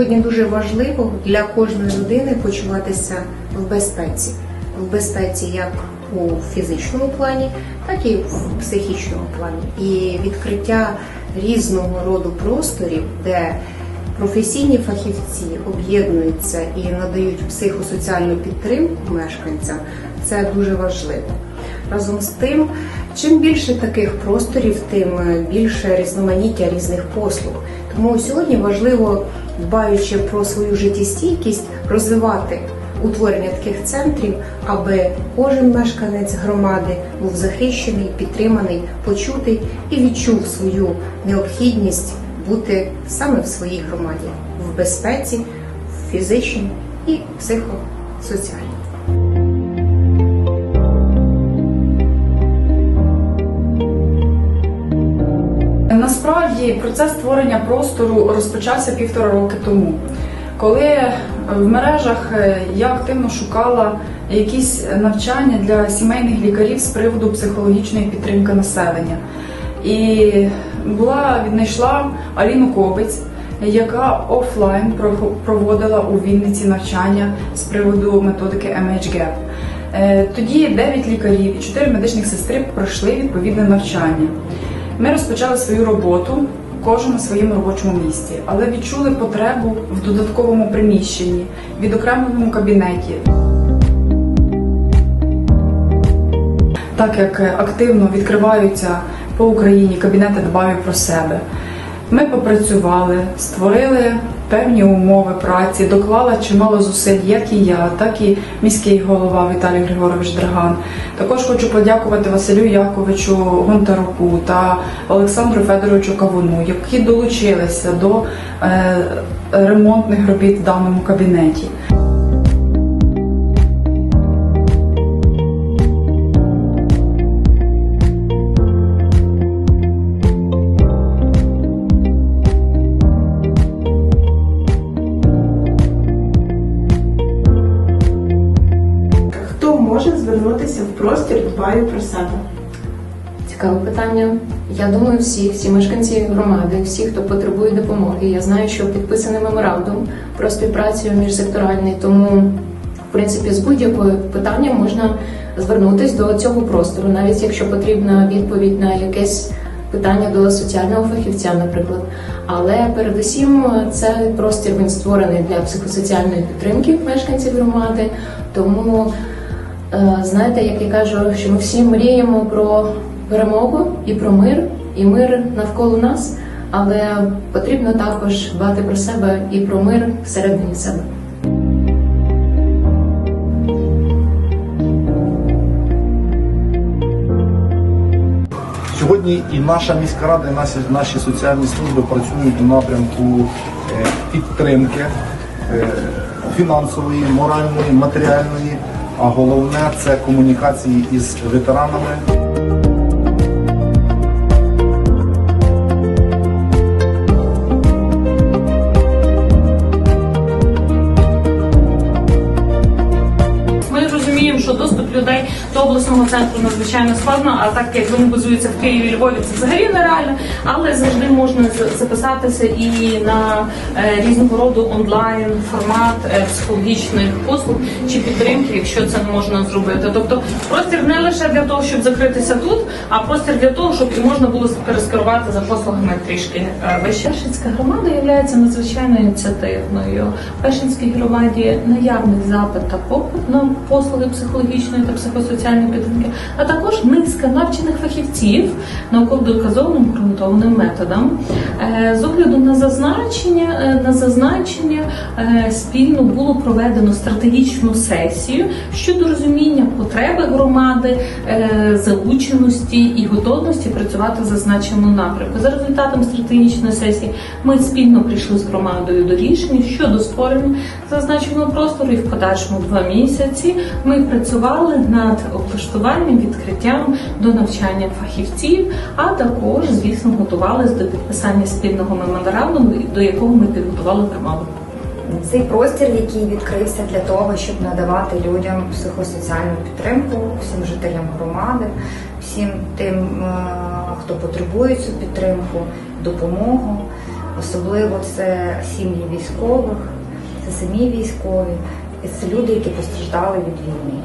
дуже важливо для кожної людини почуватися в безпеці. В безпеці як у фізичному плані, так і в психічному плані. І відкриття різного роду просторів, де професійні фахівці об'єднуються і надають психосоціальну підтримку мешканцям, це дуже важливо. Разом з тим, чим більше таких просторів, тим більше різноманіття різних послуг. Тому сьогодні важливо, дбаючи про свою життєстійкість, розвивати утворення таких центрів, аби кожен мешканець громади був захищений, підтриманий, почутий і відчув свою необхідність бути саме в своїй громаді в безпеці, в фізичній і психосоціальній. Насправді процес створення простору розпочався півтора роки тому, коли в мережах е, я активно шукала якісь навчання для сімейних лікарів з приводу психологічної підтримки населення. І була віднайшла Аліну Кобець, яка офлайн проводила у Вінниці навчання з приводу методики MHGAP. Е, Тоді 9 лікарів і 4 медичних сестри пройшли відповідне навчання. Ми розпочали свою роботу, кожен на своєму робочому місці, але відчули потребу в додатковому приміщенні, відокремленому кабінеті. Так як активно відкриваються по Україні кабінети дбаю про себе. Ми попрацювали, створили певні умови праці, доклала чимало зусиль, як і я, так і міський голова Віталій Григорович Драган. Також хочу подякувати Василю Яковичу Гонтаруку та Олександру Федоровичу Кавуну, які долучилися до е, ремонтних робіт в даному кабінеті. Звернутися в простір дбаю про себе? Цікаве питання. Я думаю, всі, всі мешканці громади, всі, хто потребує допомоги. Я знаю, що підписаний меморандум про співпрацю міжсекторальний, тому в принципі з будь-якою питанням можна звернутися до цього простору, навіть якщо потрібна відповідь на якесь питання до соціального фахівця, наприклад. Але передусім цей простір він створений для психосоціальної підтримки мешканців громади. Тому Знаєте, як я кажу, що ми всі мріємо про перемогу і про мир, і мир навколо нас, але потрібно також дбати про себе і про мир всередині себе. Сьогодні і наша міська рада, і наші, наші соціальні служби працюють у напрямку е, підтримки е, фінансової, моральної, матеріальної. А головне це комунікації із ветеранами. Обласного центру надзвичайно складно, а так як він базується в Києві і Львові, це взагалі нереально. Але завжди можна записатися і на е, різного роду онлайн формат е, психологічних послуг чи підтримки, якщо це можна зробити. Тобто простір не лише для того, щоб закритися тут, а простір для того, щоб можна було перескерувати за послугами трішки вище. Громада є надзвичайно ініціативною. В Першинській громаді наявний запит та попит на послуги психологічної та психосоціальної підтримки, а також низка навчених фахівців науково-доказовим ґрунтовним методом. Е, З огляду на зазначення, е, на зазначення е, спільно було проведено стратегічну сесію щодо розуміння потреби громади, залученості і готовності працювати в зазначеному напрямку. За результатом стратегічної сесії ми спільно прийшли з громадою до рішення щодо створення зазначеного простору, і в подальшому два місяці ми працювали над облаштуванням, відкриттям до навчання фахівців, а також, звісно, готувалися до підписання спільного меморандуму, до якого ми підготували громаду. Цей простір, який відкрився для того, щоб надавати людям психосоціальну підтримку, всім жителям громади, всім тим, е, хто потребує цю підтримку, допомогу. Особливо це сім'ї військових, це самі військові, і це люди, які постраждали від війни.